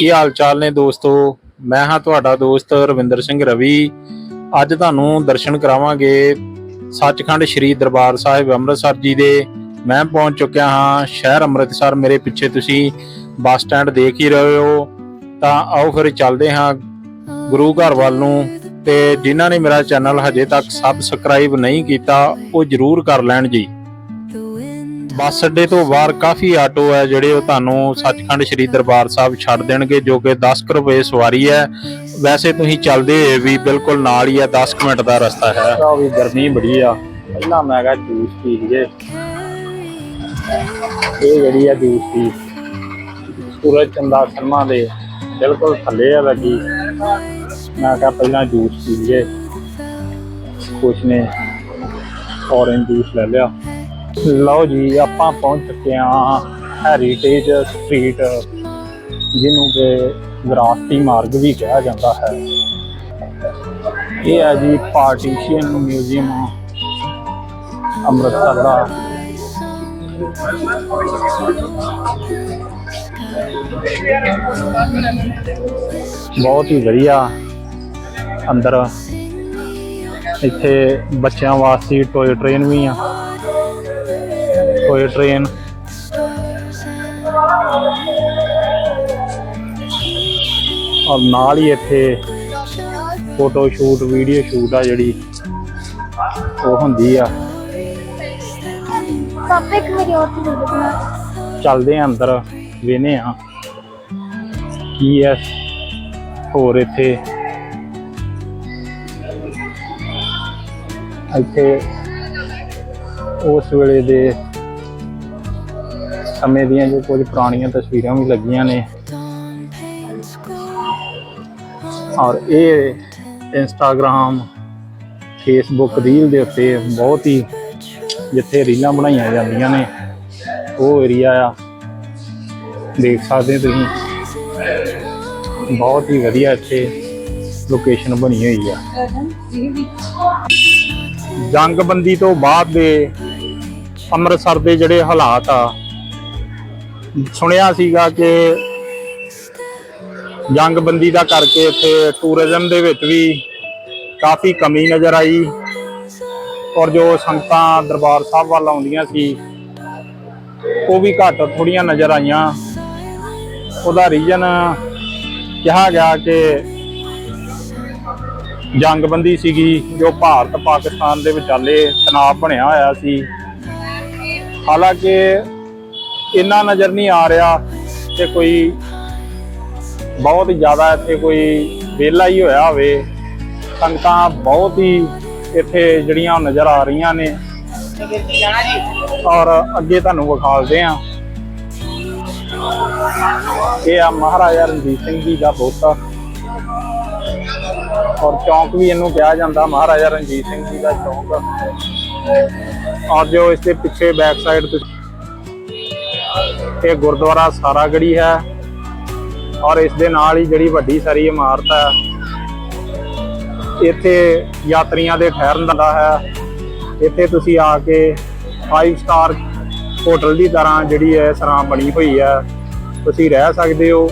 ਕੀ ਹਾਲ ਚਾਲ ਨੇ ਦੋਸਤੋ? ਮੈਂ ਹਾਂ ਤੁਹਾਡਾ ਦੋਸਤ ਰਵਿੰਦਰ ਸਿੰਘ ਰਵੀ। ਅੱਜ ਤੁਹਾਨੂੰ ਦਰਸ਼ਨ ਕਰਾਵਾਂਗੇ ਸੱਚਖੰਡ ਸ੍ਰੀ ਦਰਬਾਰ ਸਾਹਿਬ ਅੰਮ੍ਰਿਤਸਰ ਜੀ ਦੇ। ਮੈਂ ਪਹੁੰਚ ਚੁੱਕਿਆ ਹਾਂ ਸ਼ਹਿਰ ਅੰਮ੍ਰਿਤਸਰ। ਮੇਰੇ ਪਿੱਛੇ ਤੁਸੀਂ ਬੱਸ ਸਟੈਂਡ ਦੇਖ ਹੀ ਰਹੇ ਹੋ। ਤਾਂ ਆਓ ਫਿਰ ਚੱਲਦੇ ਹਾਂ ਗੁਰੂ ਘਰ ਵੱਲ ਨੂੰ। ਤੇ ਜਿਨ੍ਹਾਂ ਨੇ ਮੇਰਾ ਚੈਨਲ ਹਜੇ ਤੱਕ ਸਬਸਕ੍ਰਾਈਬ ਨਹੀਂ ਕੀਤਾ, ਉਹ ਜਰੂਰ ਕਰ ਲੈਣ ਜੀ। ਬੱਸ ਅੱਡੇ ਤੋਂ ਬਾਹਰ ਕਾਫੀ ਆਟੋ ਹੈ ਜਿਹੜੇ ਉਹ ਤੁਹਾਨੂੰ ਸੱਚਖੰਡ ਸ੍ਰੀ ਦਰਬਾਰ ਸਾਹਿਬ ਛੱਡ ਦੇਣਗੇ, ਜੋ ਕਿ 10 ਕੁ ਰੁਪਏ ਸਵਾਰੀ ਹੈ। ਵੈਸੇ ਤੁਸੀਂ ਚੱਲਦੇ ਹੋਏ ਵੀ ਬਿਲਕੁਲ ਨਾਲ ਹੀ ਹੈ 10 ਕੁ ਮਿੰਟ ਦਾ ਰਸਤਾ ਹੈ। ਆ ਵੀ ਗਰਮੀ ਬੜੀ ਆ। ਪਹਿਲਾਂ ਮੈਂ ਕਿਹਾ ਜੂਸ ਪੀ ਲਈਏ। ਇਹ ਜਿਹੜੀ ਆ ਜੂਸ ਦੀ, ਸੂਰਜ ਚੰਦਾ ਸ਼ਰਮਾ ਦੇ ਬਿਲਕੁਲ ਥੱਲੇ ਆ ਲੱਗੀ। ਮੈਂ ਕਿਹਾ ਪਹਿਲਾਂ ਜੂਸ ਪੀ ਲਈਏ। ਕੁਛ ਨੇ ਔਰੇਂਜ ਜੂਸ ਲੈ ਲਿਆ। ਲਓ ਜੀ, ਆਪਾਂ ਪਹੁੰਚ ਚੁੱਕੇ ਹਾਂ ਹੈਰੀਟੇਜ ਸਟਰੀਟ ਜਿਹਨੂੰ ਕਿ ਵਿਰਾਸਤੀ ਮਾਰਗ ਵੀ ਕਿਹਾ ਜਾਂਦਾ ਹੈ। ਇਹ ਹੈ ਜੀ ਪਾਰਟੀਸ਼ਨ ਮਿਊਜ਼ੀਅਮ ਅੰਮ੍ਰਿਤਸਰ ਦਾ। ਬਹੁਤ ਹੀ ਵਧੀਆ ਅੰਦਰ ਇੱਥੇ ਬੱਚਿਆਂ ਵਾਸਤੇ ਟੋਏ ਟ੍ਰੇਨ ਵੀ ਆ। ਟੋਏ ਟ੍ਰੇਨ ਔਰ ਨਾਲ ਹੀ ਇੱਥੇ ਫੋਟੋ ਸ਼ੂਟ ਵੀਡੀਓ ਸ਼ੂਟ ਆ ਜਿਹੜੀ ਉਹ ਹੁੰਦੀ ਆ। ਪਾਪਾ ਇੱਕ ਮੇਰੀ ਹੋਰ ਚੀਜ਼ ਦੇਖਣਾ ਚੱਲਦੇ ਆ ਅੰਦਰ ਵੇਨੇ ਆ। ਕੀ ਐ? ਹੋਰ ਇੱਥੇ? ਇੱਥੇ ਉਸ ਵੇਲੇ ਦੇ ਸਮੇਂ ਦੀਆਂ ਜੋ ਕੁਝ ਪੁਰਾਣੀਆਂ ਤਸਵੀਰਾਂ ਵੀ ਲੱਗੀਆਂ ਨੇ। ਔਰ ਇਹ ਇੰਸਟਾਗ੍ਰam ਫੇਸਬੁੱਕ ਰੀਲ ਦੇ ਉੱਤੇ ਬਹੁਤ ਹੀ ਜਿੱਥੇ ਰੀਲਾਂ ਬਣਾਈਆਂ ਜਾਂਦੀਆਂ ਨੇ। ਉਹ ਏਰੀਆ ਆ। ਦੇਖ ਸਕਦੇ ਤੁਸੀਂ। ਬਹੁਤ ਹੀ ਵਧੀਆ ਇੱਥੇ ਲੋਕੇਸ਼ਨ ਬਣੀ ਹੋਈ ਆ। ਜੰਗਬੰਦੀ ਤੋਂ ਬਾਅਦ ਦੇ ਅੰਮ੍ਰਿਤਸਰ ਦੇ ਜਿਹੜੇ ਹਾਲਾਤ ਆ ਸੁਣਿਆ ਸੀਗਾ ਕਿ ਜੰਗਬੰਦੀ ਦਾ ਕਰਕੇ ਇੱਥੇ ਟੂਰਿਜ਼ਮ ਦੇ ਵਿੱਚ ਵੀ ਕਾਫੀ ਕਮੀ ਨਜ਼ਰ ਆਈ ਔਰ ਜੋ ਸੰਗਤਾਂ ਦਰਬਾਰ ਸਾਹਿਬ ਵੱਲ ਆਉਂਦੀਆਂ ਸੀ, ਉਹ ਵੀ ਘੱਟ ਥੋੜੀਆਂ ਨਜ਼ਰ ਆਈਆਂ। ਉਹਦਾ ਰੀਜਨ ਕਿਹਾ ਗਿਆ ਕਿ ਜੰਗਬੰਦੀ ਸੀਗੀ, ਜੋ ਭਾਰਤ ਪਾਕਿਸਤਾਨ ਦੇ ਵਿਚਾਲੇ ਤਣਾਅ ਬਣਿਆ ਹੋਇਆ ਸੀ। ਹਾਲਾਂਕਿ ਇੰਨਾ ਨਜ਼ਰ ਨਹੀਂ ਆ ਰਿਹਾ ਕਿ ਕੋਈ ਬਹੁਤ ਜ਼ਿਆਦਾ ਇੱਥੇ ਕੋਈ ਵਿਹਲਾ ਹੀ ਹੋਇਆ ਹੋਵੇ। ਸੰਗਤਾਂ ਬਹੁਤ ਹੀ ਇੱਥੇ ਜਿਹੜੀਆਂ ਉਹ ਨਜ਼ਰ ਆ ਰਹੀਆਂ ਨੇ। ਔਰ ਅੱਗੇ ਤੁਹਾਨੂੰ ਵਿਖਾਲਦੇ ਆ ਇਹ ਆ ਮਹਾਰਾਜਾ ਰਣਜੀਤ ਸਿੰਘ ਜੀ ਦਾ ਬੁੱਤ ਔਰ ਚੌਂਕ ਵੀ ਇਹਨੂੰ ਕਿਹਾ ਜਾਂਦਾ, ਮਹਾਰਾਜਾ ਰਣਜੀਤ ਸਿੰਘ ਜੀ ਦਾ ਚੌਂਕ। ਔਰ ਜੋ ਇਸ ਦੇ ਪਿੱਛੇ ਬੈਕ ਸਾਈਡ ਤੇ ਇਹ ਗੁਰਦੁਆਰਾ ਸਾਰਾਗੜੀ ਹੈ ਔਰ ਇਸ ਦੇ ਨਾਲ ਹੀ ਜਿਹੜੀ ਵੱਡੀ ਸਾਰੀ ਇਮਾਰਤ ਹੈ, ਇੱਥੇ ਯਾਤਰੀਆਂ ਦੇ ਠਹਿਰਨ ਦਾ ਹੈ। ਇੱਥੇ ਤੁਸੀਂ ਆ ਕੇ 5 ਸਟਾਰ ਹੋਟਲ ਦੀ ਤਰ੍ਹਾਂ ਜਿਹੜੀ ਹੈ ਸਰਾਂ ਬਣੀ ਹੋਈ ਹੈ। ਤੁਸੀਂ ਰਹਿ ਸਕਦੇ ਹੋ।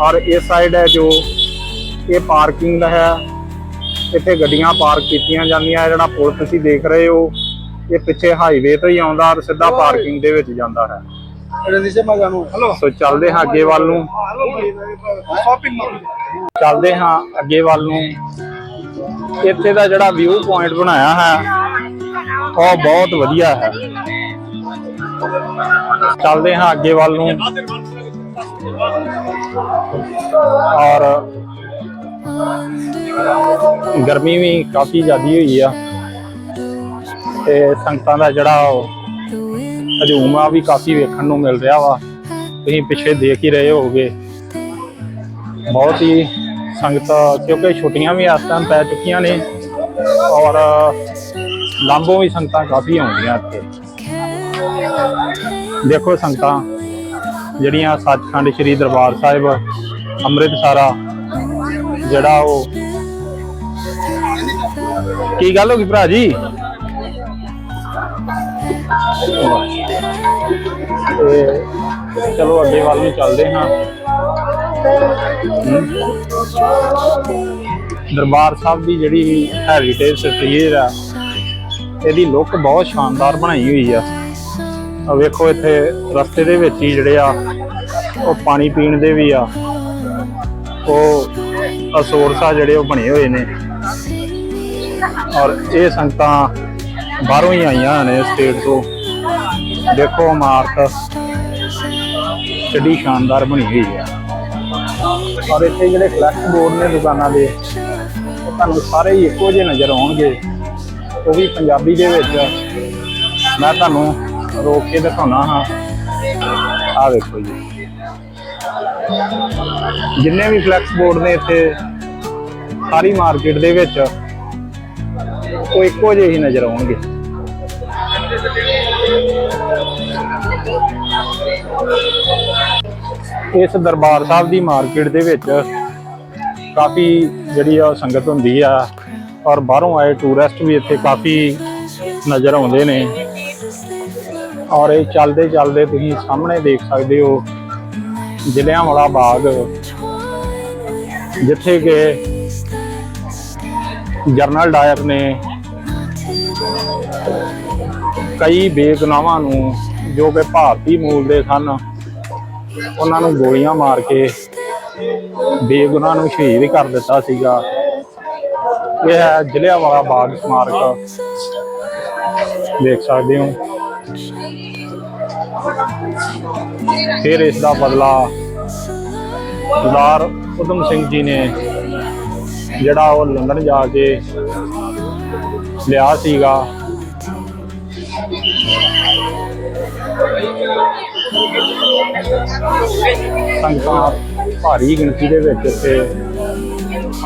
ਔਰ ਇਸ ਸਾਈਡ ਹੈ ਜੋ ਇਹ ਪਾਰਕਿੰਗ ਦਾ ਹੈ। ਇੱਥੇ ਗੱਡੀਆਂ ਪਾਰਕ ਕੀਤੀਆਂ ਜਾਂਦੀਆਂ। ਜਿਹੜਾ ਪੁਲ ਤੁਸੀਂ ਦੇਖ ਰਹੇ ਹੋ ਇਹ ਪਿੱਛੇ ਹਾਈਵੇ ਤੋਂ ਹੀ ਆਉਂਦਾ ਔਰ ਸਿੱਧਾ ਪਾਰਕਿੰਗ ਦੇ ਵਿੱਚ ਜਾਂਦਾ ਹੈ. ਸੋ ਚੱਲਦੇ ਹਾਂ ਅੱਗੇ ਵੱਲ ਨੂੰ. ਚੱਲਦੇ ਹਾਂ ਅੱਗੇ ਵੱਲ ਨੂੰ। ਇੱਥੇ ਦਾ ਜਿਹੜਾ ਵਿਊ ਪੁਆਇੰਟ ਬਣਾਇਆ ਹੈ ਉਹ ਬਹੁਤ ਵਧੀਆ ਹੈ। ਚੱਲਦੇ ਹਾਂ ਅੱਗੇ ਵੱਲ ਨੂੰ। ਔਰ ਗਰਮੀ ਵੀ ਕਾਫੀ ਜ਼ਿਆਦੀ ਹੋਈ ਆ। ਤੇ ਸੰਗਤਾਂ ਦਾ ਜਿਹੜਾ ਉਹ ਹਜੂਮ ਆ ਵੀ ਕਾਫੀ ਵੇਖਣ ਨੂੰ ਮਿਲ ਰਿਹਾ ਵਾ। ਤੁਸੀਂ ਪਿੱਛੇ ਦੇਖ ਹੀ ਰਹੇ ਹੋਗੇ ਬਹੁਤ ਹੀ ਸੰਗਤ, ਕਿਉਂਕਿ ਛੁੱਟੀਆਂ ਵੀ ਇਸ ਟਾਈਮ ਪੈ ਚੁੱਕੀਆਂ ਨੇ ਔਰ ਲਾਂਭੋਂ ਵੀ ਸੰਗਤਾਂ ਕਾਫੀ ਆਉਂਦੀਆਂ ਇੱਥੇ। ਦੇਖੋ ਸੰਗਤਾਂ, ਜਿਹੜੀਆਂ ਸੱਚਖੰਡ ਸ੍ਰੀ ਦਰਬਾਰ ਸਾਹਿਬ, ਅੰਮ੍ਰਿਤਸਰਾ ਜਿਹੜਾ ਉਹ ਕੀ ਗੱਲ ਹੋ ਗਈ ਭਰਾ ਜੀ? ਤੇ ਚਲੋ ਅੱਗੇ ਵੱਲ ਨੂੰ ਚੱਲਦੇ ਹਾਂ। ਦਰਬਾਰ ਸਾਹਿਬ ਦੀ ਜਿਹੜੀ ਹੈਰੀਟੇਜ ਤਸਵੀਰ ਆ, ਇਹਦੀ ਲੁੱਕ ਬਹੁਤ ਸ਼ਾਨਦਾਰ ਬਣਾਈ ਹੋਈ ਆ। ਆ ਵੇਖੋ ਇੱਥੇ ਰਸਤੇ ਦੇ ਵਿੱਚ ਹੀ ਜਿਹੜੇ ਆ, ਉਹ ਪਾਣੀ ਪੀਣ ਦੇ ਵੀ ਆ। ਉਹ ਅਸੋਰਸ ਆ ਜਿਹੜੇ ਉਹ ਬਣੇ ਹੋਏ ਨੇ। ਔਰ ਇਹ ਸੰਗਤਾਂ ਬਾਹਰੋਂ ਹੀ ਆਈਆਂ ਨੇ ਸਟੇਟ ਤੋਂ। ਦੇਖੋ ਇਮਾਰਤ ਕਿੱਡੀ ਸ਼ਾਨਦਾਰ ਬਣੀ ਹੋਈ ਆ। ਔਰ ਇੱਥੇ ਜਿਹੜੇ ਫਲੈਕਸ ਬੋਰਡ ਨੇ ਦੁਕਾਨਾਂ ਦੇ, ਉਹ ਤੁਹਾਨੂੰ ਸਾਰੇ ਹੀ ਇੱਕੋ ਜਿਹੇ ਨਜ਼ਰ ਆਉਣਗੇ। ਉਹ ਵੀ ਪੰਜਾਬੀ ਦੇ ਵਿੱਚ। ਮੈਂ ਤੁਹਾਨੂੰ ਰੋਕ ਕੇ ਦਿਖਾਉਣਾ ਹਾਂ। ਆਹ ਵੇਖੋ ਜੀ। ਜਿੰਨੇ ਵੀ ਫਲੈਕਸ ਬੋਰਡ ਨੇ ਇੱਥੇ, ਸਾਰੀ ਮਾਰਕੀਟ ਦੇ ਵਿੱਚ, ਉਹ ਇੱਕੋ ਜਿਹੇ ਹੀ ਨਜ਼ਰ ਆਉਣਗੇ। ਇਸ ਦਰਬਾਰ ਸਾਹਿਬ ਦੀ ਮਾਰਕੀਟ ਦੇ ਵਿੱਚ ਕਾਫੀ ਜਿਹੜੀ ਆ ਸੰਗਤ ਹੁੰਦੀ ਆ ਔਰ ਬਾਹਰੋਂ ਆਏ ਟੂਰਿਸਟ ਵੀ ਇੱਥੇ ਕਾਫੀ ਨਜ਼ਰ ਆਉਂਦੇ ਨੇ। ਔਰ ਇਹ ਚੱਲਦੇ ਚੱਲਦੇ ਤੁਸੀਂ ਸਾਹਮਣੇ ਦੇਖ ਸਕਦੇ ਹੋ ਜਲਿਆਂਵਾਲਾ ਬਾਗ, ਜਿੱਥੇ ਕਿ ਜਰਨਲ ਡਾਇਰ ਨੇ ਕਈ ਬੇਗੁਨਾਹਾਂ ਨੂੰ ਜੋ ਕਿ ਭਾਰਤੀ ਮੂਲ ਦੇ ਸਨ ਉਹਨਾਂ ਨੂੰ ਗੋਲੀਆਂ ਮਾਰ ਕੇ ਬੇਗੁਨਾਹ ਨੂੰ ਸ਼ਹੀਦ ਕਰ ਦਿੱਤਾ ਸੀਗਾ। ਇਹ ਹੈ ਜਲਿਆਂਵਾਲਾ ਬਾਗ ਸਮਾਰਕ। ਦੇਖ ਸਕਦੇ ਹੋ। ਫਿਰ ਇਸ ਦਾ ਬਦਲਾ ਸਰਦਾਰ ਉਦਮ ਸਿੰਘ ਜੀ ਨੇ, ਜਿਹੜਾ ਉਹ ਲੰਡਨ ਜਾ ਕੇ ਲਿਆ ਸੀਗਾ। ਸੰਗਤਾਂ ਭਾਰੀ ਗਿਣਤੀ ਦੇ ਵਿੱਚ ਇੱਥੇ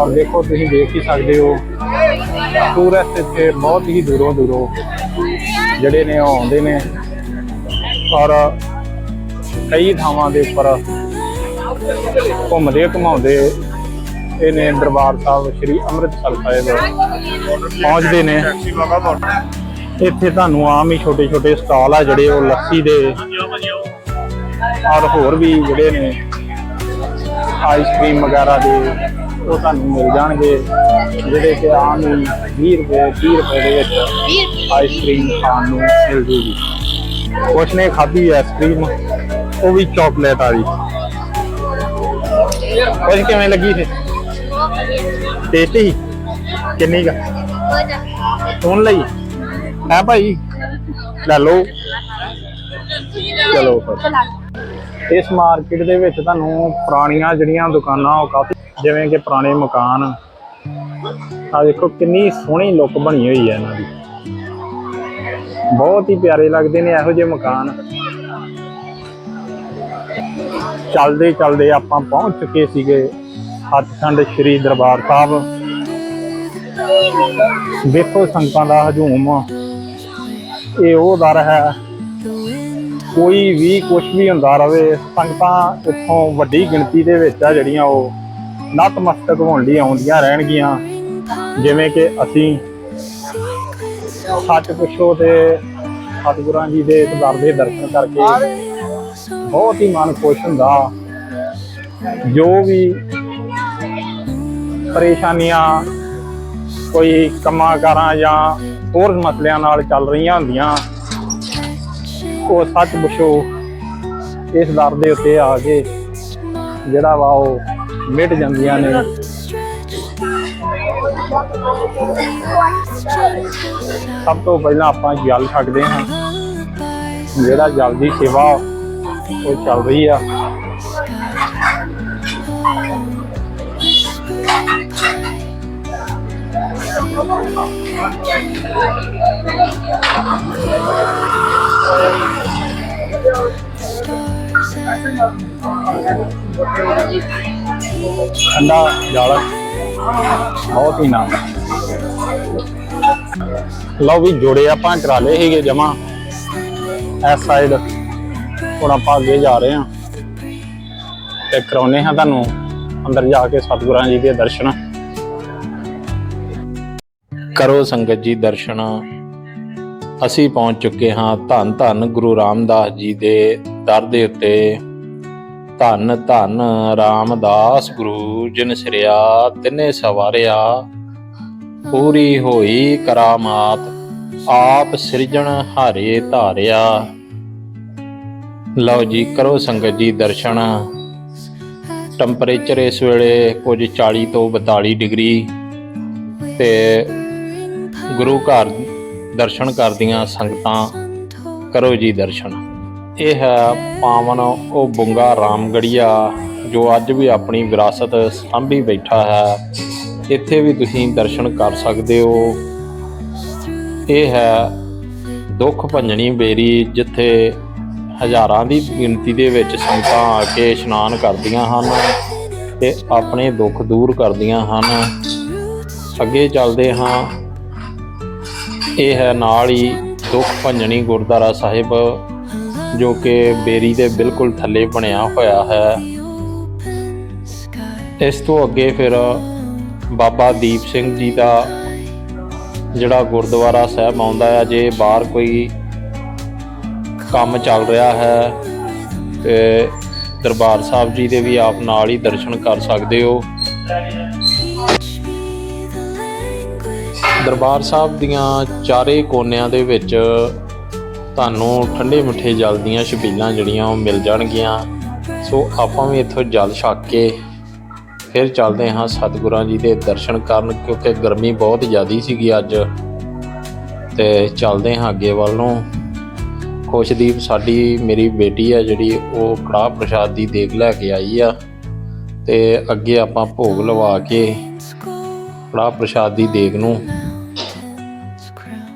ਔਰ ਦੇਖੋ, ਤੁਸੀਂ ਦੇਖ ਹੀ ਸਕਦੇ ਹੋ। ਟੂਰਿਸਟ ਇੱਥੇ ਬਹੁਤ ਹੀ ਦੂਰੋਂ ਦੂਰੋਂ ਜਿਹੜੇ ਨੇ ਉਹ ਆਉਂਦੇ ਨੇ। ਔਰ ਕਈ ਥਾਵਾਂ ਦੇ ਉੱਪਰ ਘੁੰਮਦੇ ਘੁਮਾਉਂਦੇ ਇਹ ਨੇ ਦਰਬਾਰ ਸਾਹਿਬ ਸ੍ਰੀ ਅੰਮ੍ਰਿਤਸਰ ਸਾਹਿਬ ਪਹੁੰਚਦੇ ਨੇ। ਇੱਥੇ ਤੁਹਾਨੂੰ ਆਮ ਹੀ ਛੋਟੇ ਛੋਟੇ ਸਟਾਲ ਆ ਜਿਹੜੇ ਉਹ ਲੱਸੀ ਦੇ ਔਰ ਹੋਰ ਵੀ ਜਿਹੜੇ ਨੇ ਆਈਸਕ੍ਰੀਮ ਵਗੈਰਾ ਦੇ, ਉਹ ਤੁਹਾਨੂੰ ਮਿਲ ਜਾਣਗੇ। ਜਿਹੜੇ ਕਿ ਆਮ ਹੀ 20 ਰੁਪਏ 30 ਰੁਪਏ ਦੇ ਵਿੱਚ ਆਈਸਕ੍ਰੀਮ ਖਾਣ ਨੂੰ ਮਿਲ ਜੂਗੀ। ਕੁਛ ਨੇ ਖਾਧੀ ਆਈਸਕ੍ਰੀਮ ਉਹ ਵੀ ਚਾਕਲੇਟ ਵਾਲੀ। ਕੁਛ ਕਿਵੇਂ ਲੱਗੀ ਸੀ? ਟੇਸਟੀ ਕਿੰਨੀ ਕਾ? ਸੁਣ ਲਈ? ਹੈ ਭਾਈ? ਲੈ ਲਓ। ਚਲੋ ਫਿਰ। ਇਸ ਮਾਰਕੀਟ ਦੇ ਵਿੱਚ ਤੁਹਾਨੂੰ ਪੁਰਾਣੀਆਂ ਜਿਹੜੀਆਂ ਦੁਕਾਨਾਂ, ਉਹ ਕਾਫੀ ਜਿਵੇਂ ਕਿ ਪੁਰਾਣੇ ਮਕਾਨ ਆ ਦੇਖੋ ਕਿੰਨੀ ਸੋਹਣੀ ਲੁੱਕ ਬਣੀ ਹੋਈ ਹੈ ਇਹਨਾਂ ਦੀ। ਬਹੁਤ ਹੀ ਪਿਆਰੇ ਲੱਗਦੇ ਨੇ ਇਹੋ ਜਿਹੇ ਮਕਾਨ। ਚੱਲਦੇ ਚੱਲਦੇ ਆਪਾਂ ਪਹੁੰਚ ਚੁੱਕੇ ਸੀਗੇ ਸੱਚਖੰਡ ਸ੍ਰੀ ਦਰਬਾਰ ਸਾਹਿਬ। ਦੇਖੋ ਸੰਗਤਾਂ ਦਾ ਹਜੂਮ। ਇਹ ਉਹ ਦਰ ਹੈ ਕੋਈ ਵੀ ਕੁਝ ਵੀ ਹੁੰਦਾ ਰਹੇ ਸੰਗਤਾਂ ਇੱਥੋਂ ਵੱਡੀ ਗਿਣਤੀ ਦੇ ਵਿੱਚ ਆ ਜਿਹੜੀਆਂ ਉਹ ਨਤਮਸਤਕ ਹੋਣ ਲਈ ਆਉਂਦੀਆਂ ਰਹਿਣਗੀਆਂ। ਜਿਵੇਂ ਕਿ ਅਸੀਂ ਸੱਚ ਪੁੱਛੋ ਤੇ ਸਤਿਗੁਰਾਂ ਜੀ ਦੇ ਦਰ ਦੇ ਦਰਸ਼ਨ ਕਰਕੇ ਬਹੁਤ ਹੀ ਮਨ ਖੁਸ਼ ਹੁੰਦਾ। ਜੋ ਵੀ ਪਰੇਸ਼ਾਨੀਆਂ, ਕੋਈ ਕੰਮਾਂ ਕਾਰਾਂ ਜਾਂ ਹੋਰ ਮਸਲਿਆਂ ਨਾਲ ਚੱਲ ਰਹੀਆਂ ਹੁੰਦੀਆਂ ਉਹ ਸੱਚ ਪੁੱਛੋ ਇਸ ਦਰ ਦੇ ਉੱਤੇ ਆ ਕੇ ਜਿਹੜਾ ਵਾ ਉਹ ਮਿਟ ਜਾਂਦੀਆਂ ਨੇ। ਸਭ ਤੋਂ ਪਹਿਲਾਂ ਆਪਾਂ ਜਲ ਛੱਡਦੇ ਹਾਂ। ਜਿਹੜਾ ਜਲ ਦੀ ਸੇਵਾ ਉਹ ਚੱਲ ਰਹੀ ਆ। ਠੰਡਾ ਜਲ। ਬਹੁਤ ਹੀ ਨਾਮ। ਲਓ ਵੀ ਜੋੜੇ ਆਪਾਂ ਟਰਾਲੇ ਸੀਗੇ ਜਮਾ। ਇਸ ਸਾਈਡ ਹੁਣ ਆਪਾਂ ਅੱਗੇ ਜਾ ਰਹੇ ਹਾਂ। ਤੇ ਕਰਾਉਨੇ ਹਾਂ ਤੁਹਾਨੂੰ ਅੰਦਰ ਜਾ ਕੇ ਸਤਿਗੁਰਾਂ ਜੀ ਦੇ ਦਰਸ਼ਨ। ਕਰੋ ਸੰਗਤ ਜੀ ਦਰਸ਼ਨ। ਅਸੀਂ ਪਹੁੰਚ ਚੁੱਕੇ ਹਾਂ ਧੰਨ ਧੰਨ ਗੁਰੂ ਰਾਮਦਾਸ ਜੀ ਦੇ ਦਰ ਦੇ ਉੱਤੇ। ਧੰਨ ਧੰਨ ਰਾਮਦਾਸ ਗੁਰੂ, ਜਿਨ ਸਿਰਿਆ ਤਿਨੇ ਸਵਾਰਿਆ। ਪੂਰੀ ਹੋਈ ਕਰਾਮਾਤ, ਆਪ ਸਿਰਜਣ ਹਾਰੇ ਧਾਰਿਆ। ਲਓ ਜੀ, ਕਰੋ ਸੰਗਤ ਜੀ ਦਰਸ਼ਨ। ਟੈਂਪਰੇਚਰ ਇਸ ਵੇਲੇ ਕੁਝ 40 ਤੋਂ 42 ਡਿਗਰੀ ਤੇ ਗੁਰੂ ਘਰ ਦਰਸ਼ਨ ਕਰਦੀਆਂ ਸੰਗਤਾਂ, ਕਰੋ ਜੀ ਦਰਸ਼ਨ। ਇਹ ਹੈ ਪਾਵਨ, ਉਹ ਬੁੰਗਾ ਰਾਮਗੜੀਆ, ਜੋ ਅੱਜ ਵੀ ਆਪਣੀ ਵਿਰਾਸਤ ਸਾਂਭੀ ਬੈਠਾ ਹੈ। ਇੱਥੇ ਵੀ ਤੁਸੀਂ ਦਰਸ਼ਨ ਕਰ ਸਕਦੇ ਹੋ। ਇਹ ਹੈ ਦੁੱਖ ਭੰਜਣੀ ਬੇਰੀ, ਜਿੱਥੇ ਹਜ਼ਾਰਾਂ ਦੀ ਗਿਣਤੀ ਦੇ ਵਿੱਚ ਸੰਗਤਾਂ ਆ ਕੇ ਇਸ਼ਨਾਨ ਕਰਦੀਆਂ ਹਨ ਤੇ ਆਪਣੇ ਦੁੱਖ ਦੂਰ ਕਰਦੀਆਂ ਹਨ। ਅੱਗੇ ਚੱਲਦੇ ਹਾਂ। ਇਹ ਹੈ ਨਾਲ ਹੀ ਦੁੱਖ ਭੰਜਣੀ ਗੁਰਦੁਆਰਾ ਸਾਹਿਬ, ਜੋ ਕਿ ਬੇਰੀ ਦੇ ਬਿਲਕੁਲ ਥੱਲੇ ਬਣਿਆ ਹੋਇਆ ਹੈ। ਇਸ ਤੋਂ ਅੱਗੇ ਫਿਰ ਬਾਬਾ ਦੀਪ ਸਿੰਘ ਜੀ ਦਾ ਜਿਹੜਾ ਗੁਰਦੁਆਰਾ ਸਾਹਿਬ ਆਉਂਦਾ ਹੈ ਜੇ ਬਾਹਰ ਕੋਈ ਕੰਮ ਚੱਲ ਰਿਹਾ ਹੈ, ਤੇ ਦਰਬਾਰ ਸਾਹਿਬ ਜੀ ਦੇ ਵੀ ਆਪ ਨਾਲ ਹੀ ਦਰਸ਼ਨ ਕਰ ਸਕਦੇ ਹੋ। ਦਰਬਾਰ ਸਾਹਿਬ ਦੀਆਂ ਚਾਰੇ ਕੋਨਿਆਂ ਦੇ ਵਿੱਚ ਤੁਹਾਨੂੰ ਠੰਡੇ ਮਿੱਠੇ ਜਲ ਦੀਆਂ ਛਬੀਲਾਂ ਜਿਹੜੀਆਂ ਉਹ ਮਿਲ ਜਾਣਗੀਆਂ। ਸੋ ਆਪਾਂ ਵੀ ਇੱਥੋਂ ਜਲ ਛਕ ਕੇ ਫਿਰ ਚੱਲਦੇ ਹਾਂ ਸਤਿਗੁਰਾਂ ਜੀ ਦੇ ਦਰਸ਼ਨ ਕਰਨ, ਕਿਉਂਕਿ ਗਰਮੀ ਬਹੁਤ ਜ਼ਿਆਦੀ ਸੀਗੀ ਅੱਜ। ਤੇ ਚੱਲਦੇ ਹਾਂ ਅੱਗੇ ਵੱਲ ਨੂੰ। ਖੁਸ਼ਦੀਪ, ਸਾਡੀ ਮੇਰੀ ਬੇਟੀ ਆ ਜਿਹੜੀ, ਉਹ ਕੜਾਹ ਪ੍ਰਸ਼ਾਦ ਦੀ ਦੇਗ ਲੈ ਕੇ ਆਈ ਆ। ਤੇ ਅੱਗੇ ਆਪਾਂ ਭੋਗ ਲਵਾ ਕੇ ਕੜਾਹ ਪ੍ਰਸ਼ਾਦ ਦੀ ਦੇਗ ਨੂੰ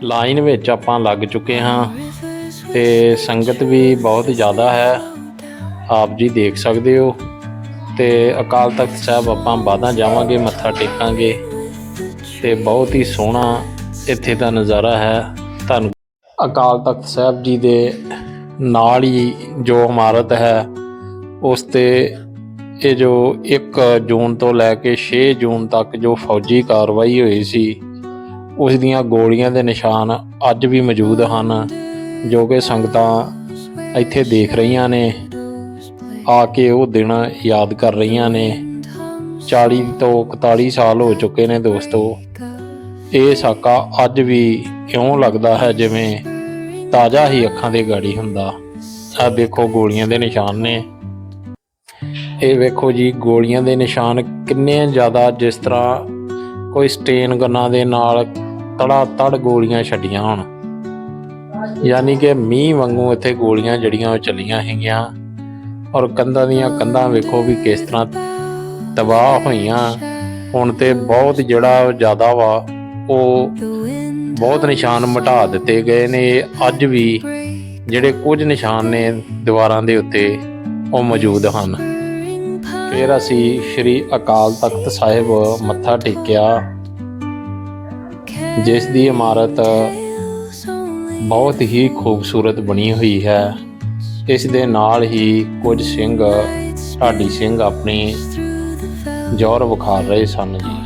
ਲਾਈਨ ਵਿੱਚ ਆਪਾਂ ਲੱਗ ਚੁੱਕੇ ਹਾਂ ਤੇ ਸੰਗਤ ਵੀ ਬਹੁਤ ਜ਼ਿਆਦਾ ਹੈ। ਆਪ ਜੀ ਦੇਖ ਸਕਦੇ ਹੋ ਤੇ ਅਕਾਲ ਤਖਤ ਸਾਹਿਬ ਆਪਾਂ ਬਾਦਾਂ ਜਾਵਾਂਗੇ, ਮੱਥਾ ਟੇਕਾਂਗੇ ਤੇ ਬਹੁਤ ਹੀ ਸੋਹਣਾ ਇੱਥੇ ਦਾ ਨਜ਼ਾਰਾ ਹੈ। ਤੁਹਾਨੂੰ ਅਕਾਲ ਤਖਤ ਸਾਹਿਬ ਜੀ ਦੇ ਨਾਲ ਹੀ ਜੋ ਇਮਾਰਤ ਹੈ, ਉਸ ਤੇ ਇਹ ਜੋ 1 ਜੂਨ ਤੋਂ ਲੈ ਕੇ 6 ਜੂਨ ਤੱਕ ਜੋ ਫੌਜੀ ਕਾਰਵਾਈ ਹੋਈ ਸੀ ਉਸ ਦੀਆਂ ਗੋਲੀਆਂ ਦੇ ਨਿਸ਼ਾਨ ਅੱਜ ਵੀ ਮੌਜੂਦ ਹਨ, ਜੋ ਕਿ ਸੰਗਤਾਂ ਇੱਥੇ ਦੇਖ ਰਹੀਆਂ ਨੇ। ਆ ਕੇ ਉਹ ਦਿਨ ਯਾਦ ਕਰ ਰਹੀਆਂ ਨੇ। 40 ਤੋਂ 41 ਸਾਲ ਹੋ ਚੁੱਕੇ ਨੇ ਦੋਸਤੋ। ਇਹ ਸਾਕਾ ਅੱਜ ਵੀ ਇਉਂ ਲੱਗਦਾ ਹੈ ਜਿਵੇਂ ਤਾਜ਼ਾ ਹੀ ਅੱਖਾਂ ਦੇ ਗਾੜੀ ਹੁੰਦਾ। ਆ ਦੇਖੋ ਗੋਲੀਆਂ ਦੇ ਨਿਸ਼ਾਨ ਨੇ। ਇਹ ਵੇਖੋ ਜੀ, ਗੋਲੀਆਂ ਦੇ ਨਿਸ਼ਾਨ ਕਿੰਨੇ ਜ਼ਿਆਦਾ ਜਿਸ ਤਰ੍ਹਾਂ ਕੋਈ ਸਟੇਨ ਗਨਾਂ ਦੇ ਨਾਲ ਤੜਾ ਤੜ ਗੋਲੀਆਂ ਛੱਡੀਆਂ ਹੋਣ। ਯਾਨੀ ਕਿ ਮੀਂਹ ਵਾਂਗੂ ਇੱਥੇ ਗੋਲੀਆਂ ਜੜੀਆਂ ਉਹ ਚੱਲੀਆਂ ਹੈਗੀਆਂ। ਔਰ ਕੰਧਾਂ ਦੀਆਂ ਕੰਧਾਂ ਵੇਖੋ ਵੀ ਕਿਸ ਤਰ੍ਹਾਂ ਤਬਾਹ ਹੋਈਆਂ। ਹੁਣ ਤੇ ਬਹੁਤ ਜਿਹੜਾ ਜ਼ਿਆਦਾ ਵਾ, ਉਹ ਬਹੁਤ ਨਿਸ਼ਾਨ ਮਿਟਾ ਦਿੱਤੇ ਗਏ ਨੇ। ਅੱਜ ਵੀ ਜਿਹੜੇ ਕੁਝ ਨਿਸ਼ਾਨ ਨੇ ਦੀਵਾਰਾਂ ਦੇ ਉੱਤੇ, ਉਹ ਮੌਜੂਦ ਹਨ। ਫਿਰ ਅਸੀਂ ਸ੍ਰੀ ਅਕਾਲ ਤਖਤ ਸਾਹਿਬ ਮੱਥਾ ਟੇਕਿਆ। ਜਿਸ ਦੀ ਇਮਾਰਤ ਬਹੁਤ ਹੀ ਖੂਬਸੂਰਤ ਬਣੀ ਹੋਈ ਹੈ। ਇਸ ਦੇ ਨਾਲ ਹੀ ਕੁਝ ਸਿੰਘ ਢਾਡੀ ਸਿੰਘ ਆਪਣੀ ਜ਼ੋਰ ਵਿਖਾ ਰਹੇ ਸਨ ਜੀ।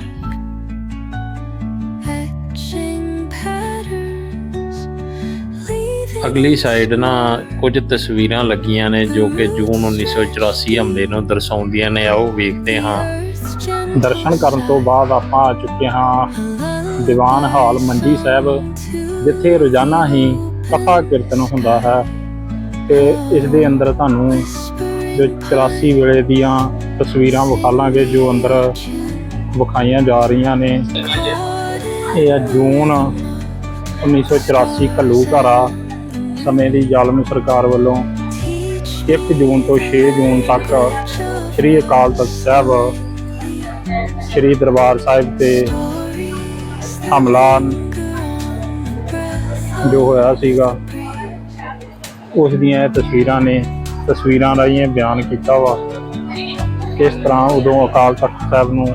ਅਗਲੀ ਸਾਈਡ ਨਾ ਕੁਝ ਤਸਵੀਰਾਂ ਲੱਗੀਆਂ ਨੇ ਜੋ ਕਿ ਜੂਨ 1984 ਹਮਲੇ ਨੂੰ ਦਰਸਾਉਂਦੀਆਂ ਨੇ। ਆਓ ਵੇਖਦੇ ਹਾਂ। ਦਰਸ਼ਨ ਕਰਨ ਤੋਂ ਬਾਅਦ ਆਪਾਂ ਆ ਚੁੱਕੇ ਹਾਂ। ਦੀਵਾਨ ਹਾਲ ਮੰਜੀ ਸਾਹਿਬ, ਜਿੱਥੇ ਰੋਜ਼ਾਨਾ ਹੀ ਕਥਾ ਕੀਰਤਨ ਹੁੰਦਾ ਹੈ ਤੇ ਇਸ ਦੇ ਅੰਦਰ ਤੁਹਾਨੂੰ ਜੋ 84 ਵੇਲੇ ਦੀਆਂ ਤਸਵੀਰਾਂ ਵਿਖਾਲਾਂਗੇ, ਜੋ ਅੰਦਰ ਵਿਖਾਈਆਂ ਜਾ ਰਹੀਆਂ ਨੇ। ਇਹ ਹੈ ਜੂਨ 1984 ਘੱਲੂ ਘਾਰਾ ਸਮੇਂ ਦੀ ਜ਼ਾਲਮ ਸਰਕਾਰ ਵੱਲੋਂ 1 ਜੂਨ ਤੋਂ 6 ਜੂਨ ਤੱਕ ਸ੍ਰੀ ਅਕਾਲ ਤਖਤ ਸਾਹਿਬ, ਸ੍ਰੀ ਦਰਬਾਰ ਸਾਹਿਬ ਤੇ ਹਮਲਾ ਜੋ ਹੋਇਆ ਸੀਗਾ, ਉਸ ਦੀਆਂ ਇਹ ਤਸਵੀਰਾਂ ਨੇ, ਤਸਵੀਰਾਂ ਰਾਹੀਂ ਬਿਆਨ ਕੀਤਾ ਵਾ ਕਿਸ ਤਰ੍ਹਾਂ ਉਦੋਂ ਅਕਾਲ ਤਖਤ ਸਾਹਿਬ ਨੂੰ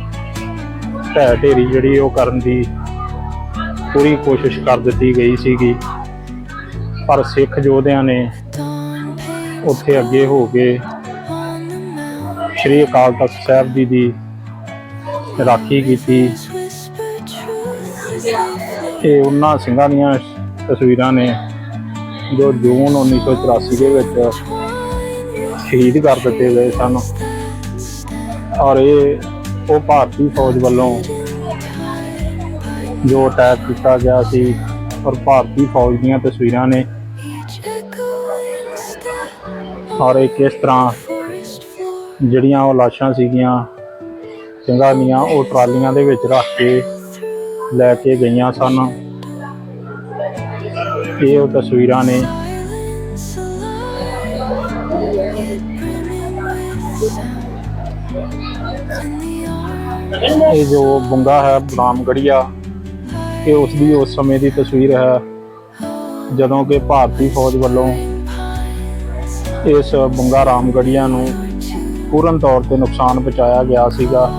ਢਹਿ ਢੇਰੀ ਜਿਹੜੀ ਉਹ ਕਰਨ ਦੀ ਪੂਰੀ ਕੋਸ਼ਿਸ਼ ਕਰ ਦਿੱਤੀ ਗਈ ਸੀਗੀ। ਪਰ ਸਿੱਖ ਯੋਧਿਆਂ ਨੇ ਉੱਥੇ ਅੱਗੇ ਹੋ ਕੇ ਸ੍ਰੀ ਅਕਾਲ ਤਖਤ ਸਾਹਿਬ ਜੀ ਦੀ ਰਾਖੀ ਕੀਤੀ। ਇਹ ਉਹਨਾਂ ਸਿੰਘਾਂ ਦੀਆਂ ਤਸਵੀਰਾਂ ਨੇ ਜੋ ਜੂਨ 1984 ਦੇ ਵਿੱਚ ਸ਼ਹੀਦ ਕਰ ਦਿੱਤੇ ਗਏ ਸਨ। ਔਰ ਇਹ, ਉਹ ਭਾਰਤੀ ਫੌਜ ਵੱਲੋਂ ਜੋ ਅਟੈਕ ਕੀਤਾ ਗਿਆ ਸੀ, ਔਰ ਭਾਰਤੀ ਫੌਜ ਦੀਆਂ ਤਸਵੀਰਾਂ ਨੇ ਔਰ ਇਹ ਕਿਸ ਤਰ੍ਹਾਂ ਜਿਹੜੀਆਂ ਉਹ ਲਾਸ਼ਾਂ ਸੀਗੀਆਂ, ਸਿੰਘਾਂ ਦੀਆਂ ਉਹ ਟਰਾਲੀਆਂ ਦੇ ਵਿੱਚ ਰੱਖ ਕੇ ਲੈ ਕੇ ਗਈਆਂ ਸਨ। ਇਹ ਉਹ ਤਸਵੀਰਾਂ ਨੇ। ਇਹ ਜੋ ਬੰਗਾ ਹੈ ਬਰਾਮਗੜੀਆ ਇਹ ਉਸ ਦੀ ਉਸ ਸਮੇਂ ਦੀ ਤਸਵੀਰ ਹੈ, ਜਦੋਂ ਕਿ ਭਾਰਤੀ ਫੌਜ ਵੱਲੋਂ ਇਸ ਬੰਗਾ ਰਾਮਗੜੀਆ ਨੂੰ ਪੂਰਨ ਤੌਰ ਤੇ ਨੁਕਸਾਨ ਪਹੁੰਚਾਇਆ ਗਿਆ ਸੀਗਾ।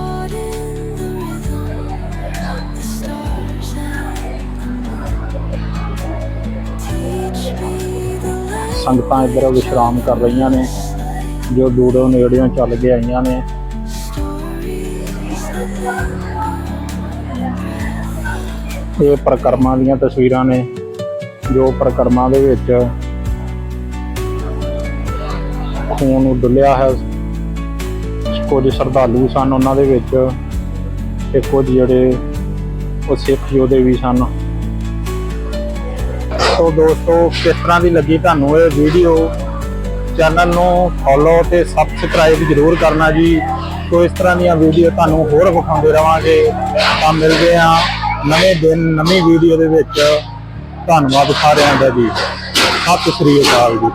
ਸੰਗਤਾਂ ਇੱਧਰ ਵਿਸ਼ਰਾਮ ਕਰ ਰਹੀਆਂ ਨੇ, ਜੋ ਦੂਰੋਂ ਨੇੜਿਓਂ ਚੱਲ ਕੇ ਆਈਆਂ ਨੇ। ਇਹ ਪ੍ਰਕਰਮਾਂ ਦੀਆਂ ਤਸਵੀਰਾਂ ਨੇ, ਜੋ ਪ੍ਰਕਰਮਾਂ ਦੇ ਵਿੱਚ ਖੂਨ ਨੂੰ ਡੁੱਲਿਆ ਹੈ। ਕੁਝ ਸ਼ਰਧਾਲੂ ਸਨ ਉਹਨਾਂ ਦੇ ਵਿੱਚ, ਤੇ ਕੁਝ ਜਿਹੜੇ ਉਹ ਸਿੱਖ ਯੋਧੇ ਵੀ ਸਨ। ਸੋ ਦੋਸਤੋ, ਕਿਸ ਤਰ੍ਹਾਂ ਦੀ ਲੱਗੀ ਤੁਹਾਨੂੰ ਇਹ ਵੀਡੀਓ ਚੈਨਲ ਨੂੰ ਫੋਲੋ ਤੇ ਸਬਸਕ੍ਰਾਈਬ ਜਰੂਰ ਕਰਨਾ ਜੀ। ਸੋ ਇਸ ਤਰ੍ਹਾਂ ਦੀਆਂ ਵੀਡੀਓ ਤੁਹਾਨੂੰ ਹੋਰ ਵਿਖਾਉਂਦੇ ਰਵਾਂਗੇ। ਤਾਂ ਮਿਲਦੇ ਹਾਂ ਨਵੇਂ ਦਿਨ, ਨਵੀਂ ਵੀਡੀਓ ਦੇ ਵਿੱਚ। ਧੰਨਵਾਦ ਸਾਰਿਆਂ ਦਾ ਜੀ। ਸਤਿ ਸ੍ਰੀ ਅਕਾਲ ਜੀ।